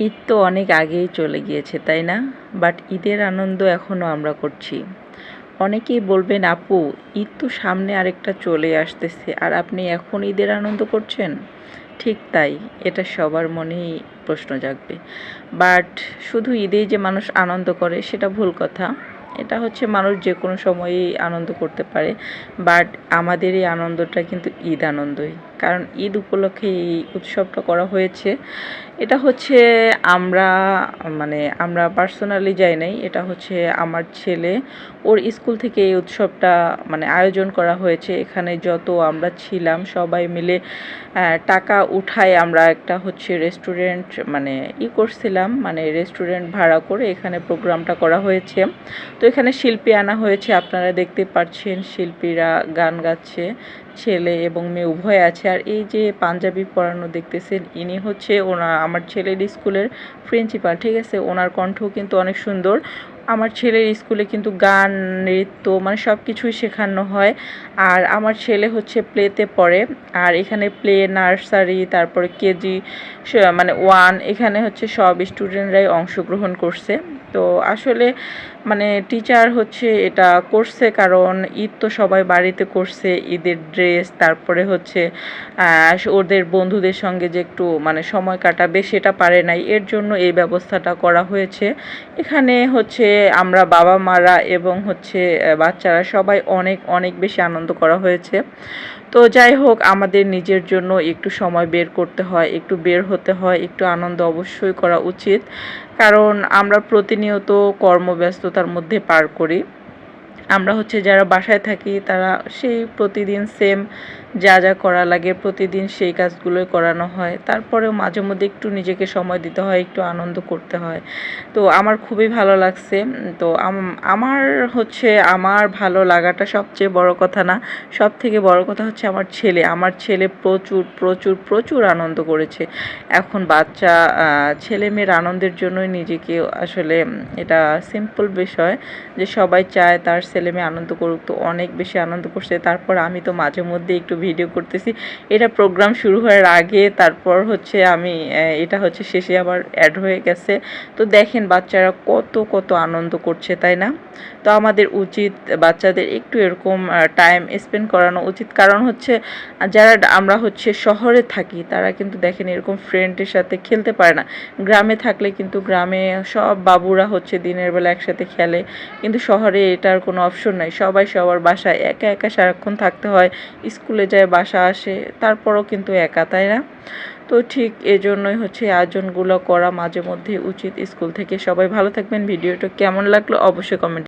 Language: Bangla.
ঈদ তো অনেক আগেই চলে গিয়েছে, তাই না? বাট ঈদের আনন্দ এখনও আমরা করছি। অনেকেই বলবেন, আপু, ঈদ তো সামনে আরেকটা চলে আসতেছে, আর আপনি এখন ঈদের আনন্দ করছেন? ঠিক তাই, এটা সবার মনেই প্রশ্ন জাগবে। বাট শুধু ঈদেই যে মানুষ আনন্দ করে, সেটা ভুল কথা। এটা হচ্ছে মানুষ যে কোনো সময়ই আনন্দ করতে পারে বাট আমাদের এই আনন্দটা কিন্তু ঈদ আনন্দই। কারণ ঈদ উপলক্ষে এই উৎসবটা করা হয়েছে। এটা হচ্ছে আমরা মানে আমরা পার্সোনালি যাই নাই, এটা হচ্ছে আমার ছেলে, ওর স্কুল থেকে এই উৎসবটা মানে আয়োজন করা হয়েছে। এখানে যত আমরা ছিলাম, সবাই মিলে টাকা উঠায় আমরা একটা হচ্ছে রেস্টুরেন্ট মানে ই করছিলাম মানে রেস্টুরেন্ট ভাড়া করে এখানে প্রোগ্রামটা করা হয়েছে। তো এখানে শিল্পী আনা হয়েছে, আপনারা দেখতে পাচ্ছেন শিল্পীরা গান গাচ্ছে, ছেলে এবং মেয়ে উভয় আছে। আর এই যে পাঞ্জাবি পরানো দেখতেছেন, ইনি হচ্ছে ওনার আমার ছেলের স্কুলের প্রিন্সিপাল, ঠিক আছে? ওনার কণ্ঠ কিন্তু অনেক সুন্দর। আমার ছেলের স্কুলে কিন্তু গান, নৃত্য মানে সব কিছুই শেখানো হয়। আর আমার ছেলে হচ্ছে প্লেতে পড়ে। আর এখানে প্লে, নার্সারি, তারপরে কেজি মানে ওয়ান, এখানে হচ্ছে সব স্টুডেন্টরাই অংশগ্রহণ করছে। তো আসলে মানে টিচার হচ্ছে এটা করছে কারণ ঈদ তো সবাই বাড়িতে করছে, ঈদের ড্রেস তারপরে হচ্ছে ওদের বন্ধুদের সঙ্গে যে একটু মানে সময় কাটাবে সেটা পারে নাই। এর জন্য এই ব্যবস্থাটা করা হয়েছে। এখানে হচ্ছে আমরা বাবা মারা এবং হচ্ছে বাচ্চারা সবাই অনেক অনেক বেশি আনন্দ করা হয়েছে। তো যাই হোক, আমাদের নিজের জন্য একটু সময় বের করতে হয়, একটু বের হতে হয়, একটু আনন্দ অবশ্যই করা উচিত। কারণ আমরা প্রতিনিয়ত কর্মব্যস্ততার মধ্যে পার করি। আমরা হচ্ছে যারা বাসায় থাকি, তারা সেই প্রতিদিন সেম যা যা করা লাগে, প্রতিদিন সেই কাজগুলোই করানো হয়। তারপরেও মাঝে মধ্যে একটু নিজেকে সময় দিতে হয়, একটু আনন্দ করতে হয়। তো আমার খুবই ভালো লাগছে। তো আমার হচ্ছে, আমার ভালো লাগাটা সবচেয়ে বড় কথা না সব থেকে বড় কথা হচ্ছে আমার ছেলে। আমার ছেলে প্রচুর প্রচুর প্রচুর আনন্দ করেছে। এখন বাচ্চা ছেলে মেয়ের আনন্দের জন্যই নিজেকে আসলে এটা সিম্পল বিষয় যে সবাই চায় তার ছেলে মেয়ে আনন্দ করুক তো অনেক বেশি আনন্দ করছে। তারপর আমি তো মাঝে মধ্যে একটু ভিডিও করতেছি। এটা প্রোগ্রাম শুরু হওয়ার আগে, তারপর হচ্ছে আমি এটা হচ্ছে শেষে আবার অ্যাড হয়ে গেছে। তো দেখেন বাচ্চারা কত কত আনন্দ করছে, তাই না? তো আমাদের উচিত বাচ্চাদের একটু এরকম টাইম স্পেন্ড করানো উচিত। কারণ হচ্ছে, যারা আমরা হচ্ছে শহরে থাকি, তারা কিন্তু দেখেন এরকম ফ্রেন্ডের সাথে খেলতে পারে না। গ্রামে থাকলে কিন্তু গ্রামে সব বাবুরা হচ্ছে দিনের বেলা একসাথে খেলে। কিন্তু শহরে এটার কোনো অপশন নাই, সবাই সবার বাসায় একা একা সারাক্ষণ থাকতে হয়, স্কুলে যায়, বাসা আসে, তারপরও কিন্তু একা, তাই না? তো ঠিক এজন্যই হচ্ছে আয়োজনগুলো করা মাঝে মধ্যে উচিত স্কুল থেকে। সবাই ভালো থাকবেন, ভিডিওটা কেমন লাগল অবশ্যই কমেন্ট